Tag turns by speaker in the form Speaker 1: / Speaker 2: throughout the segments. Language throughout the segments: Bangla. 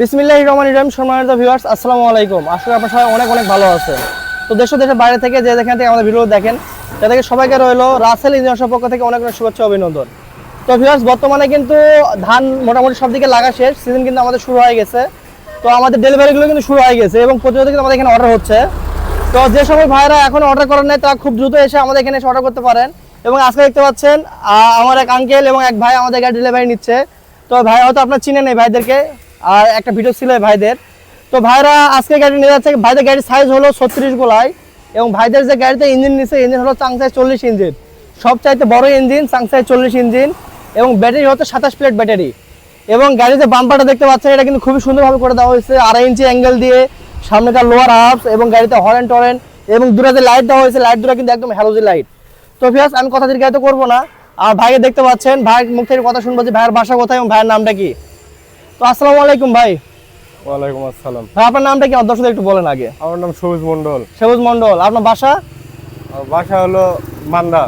Speaker 1: বিসমিল্লাহ রহমান ইরাম সম্মানিত ভিউয়ার্স আসসালামু আলাইকুম। আসলে আপনার সবাই অনেক অনেক ভালো আছেন। তো দেশ দেশের বাইরে থেকে যে যেখান থেকে আমাদের ভিডিও দেখেন, তাদেরকে সবাইকে রইল রাসেল ইঞ্জিনিয়ার্সের পক্ষ থেকে অনেক অনেক শুভেচ্ছা অভিনন্দন। তো ভিউয়ার্স বর্তমানে কিন্তু ধান মোটামুটি সব দিকে লাগা শেষ সিজন কিন্তু আমাদের শুরু হয়ে গেছে। তো আমাদের ডেলিভারিগুলো কিন্তু শুরু হয়ে গেছে এবং প্রতিনিয়ত কিন্তু আমাদের এখানে অর্ডার হচ্ছে। তো যে সময় ভাইরা এখন অর্ডার করেন নাই, তারা খুব দ্রুত এসে আমাদের এখানে এসে অর্ডার করতে পারেন। এবং আজকে দেখতে পাচ্ছেন আমার এক আঙ্কেল এবং এক ভাই আমাদের গাড়ি ডেলিভারি নিচ্ছে। তো ভাই হয়তো আপনার চিনে নেই ভাইদেরকে। আর একটা ভিডিও ছিল ভাইদের। তো ভাইরা আজকে গাড়ি নিয়ে যাচ্ছে, ভাইদের গাড়ির সাইজ হলো ছত্রিশ গোলায় এবং ভাইদের যে গাড়িতে ইঞ্জিন নিচ্ছে ইঞ্জিন হলো চাংসাই চল্লিশ ইঞ্জিন সবচাইতে বড় ইঞ্জিন চাংসাই চল্লিশ ইঞ্জিন এবং ব্যাটারি হচ্ছে সাতাশ প্লেট ব্যাটারি এবং গাড়িতে বাম্পারটা দেখতে পাচ্ছেন, এটা কিন্তু খুবই সুন্দরভাবে করে দেওয়া হয়েছে। আড়াই ইঞ্চি অ্যাঙ্গেল দিয়ে, সামনেকার লোয়ার হাফস এবং গাড়িতে হরেন টরেন এবং দূরে যে লাইট দেওয়া হয়েছে লাইট দুটো কিন্তু একদম হ্যালোজি লাইট তো ফিয়াস আমি কথা দীর্ঘায়িত করব না। আর ভাইকে দেখতে পাচ্ছেন, ভাইয়ের মুখ থেকে কথা শুনব যে ভাইয়ের বাসা কোথায় এবং ভাইয়ের নামটা কি? তো আসসালামু আলাইকুম ভাই।
Speaker 2: ওয়ালাইকুম আসসালাম।
Speaker 1: ভাই আপনার নামটা কি? দর্শকদের একটু বলেন আগে।
Speaker 2: আমার নাম সবুজ মন্ডল
Speaker 1: সবুজ মন্ডল আপনার বাসা?
Speaker 2: বাসা হলো মান্দা।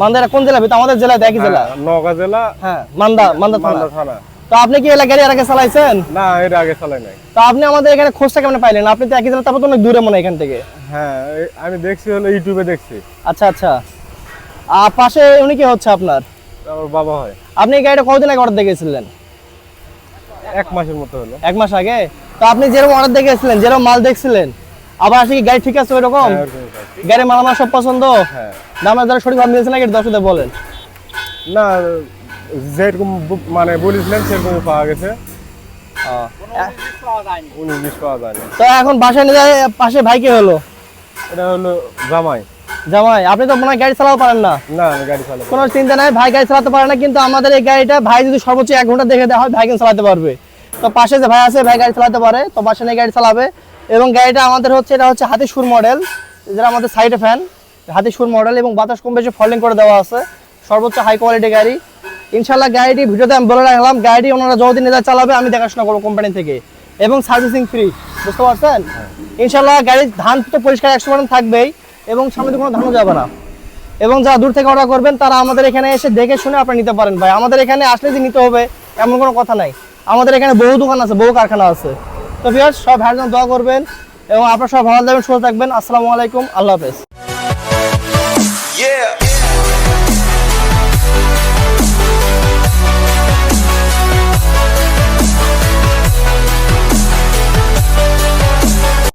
Speaker 1: মান্দারা কোন জেলা ভিতরে আমাদের জেলা একই জেলা।
Speaker 2: হ্যাঁ, নওগাঁ জেলা
Speaker 1: হ্যাঁ মান্দা মান্দা থানা।
Speaker 2: থানা।
Speaker 1: তো আপনি কি এলাকা গাড়ি এর আগে চালাইছেন?
Speaker 2: না এর আগে চালাই নাই।
Speaker 1: তো আপনি আমাদের এখানে খোঁজটা কেমন পাইলেন? আপনি তো একই জেলা তারপর তো অনেক দূরে মনে হয় এখান থেকে।
Speaker 2: হ্যাঁ আমি দেখছি হলো ইউটিউবে দেখছি।
Speaker 1: আচ্ছা আচ্ছা। আর পাশে উনি কি হচ্ছে আপনার?
Speaker 2: আমার বাবা হয়।
Speaker 1: আপনি এই গাড়িটা কতদিন আগে অর্ডার দেখেছিলেন
Speaker 2: এক মাসের মতো হলো।
Speaker 1: এক মাস আগে? তো আপনি যেরকম অর্ডার দেখেছিলেন যেরকম মাল দেখছিলেন আবার আসলে কি গাড়ি ঠিক আছে ওইরকম?
Speaker 2: হ্যাঁ।
Speaker 1: গাড়ি মালামাল সব পছন্দ?
Speaker 2: হ্যাঁ।
Speaker 1: দামের দ্বারা সঠিক ভাবে মিলছে না গাড়ি দর্শকদের বলেন।
Speaker 2: না যেরকম মানে বলেছিলেন সেরকম পাওয়া গেছে। উনিশ পাওয়া যায়
Speaker 1: তো এখন বাসায় নিয়ে পাশে ভাইকে হলো?
Speaker 2: এটা হলো জামাই।
Speaker 1: জামাই আপনি তো মনে হয় গাড়ি চালাতে পারেন না।
Speaker 2: না আমি গাড়ি চালাই
Speaker 1: কোনো চিন্তা নাই ভাই গাড়ি চালাতে পারে না কিন্তু আমাদের এই গাড়িটা ভাই যদি সর্বোচ্চ এক ঘণ্টা দেখে দেওয়া হয় ভাই কিন্তু চালাতে পারবে। তো পাশে যে ভাই আছে ভাই গাড়ি চালাতে পারে তো পাশে নিয়ে গাড়ি চালাবে। এবং গাড়িটা আমাদের হচ্ছে এটা হচ্ছে হাতি সুর মডেল যেটা আমাদের সাইডে ফ্যান হাতি সুর মডেল এবং বাতাস কম বেশি ফল্ডিং করে দেওয়া আছে। সর্বোচ্চ হাই কোয়ালিটি গাড়ি। ইনশাল্লাহ গাড়িটি ভিডিওতে আমি বলে রাখলাম গাড়িটি ওনারা যতদিন নিয়ে চালাবে আমি দেখাশোনা করব কোম্পানি থেকে। এবং সার্ভিসিং ফ্রি বুঝতে পারছেন? ইনশাল্লাহ গাড়ির ধান তো পরিষ্কার একশো থাকবেই। এবং সামনে কোনো ধানও যাবে না। এবং যারা দূর থেকে অর্ডার করবেন, তারা আমাদের এখানে এসে দেখে শুনে আপনি নিতে পারেন ভাই। আমাদের এখানে আসলে যে নিতে হবে, এমন কোনো কথা নাই। আমাদের এখানে বহু দোকান আছে, বহু কারখানা আছে। তো ভিউয়ার্স সব ভাইয়ের দোয়া করবেন এবং আপনার সব ভালো থাকবেন, সুস্থ থাকবেন। আসসালামু আলাইকুম, আল্লাহ হাফেজ.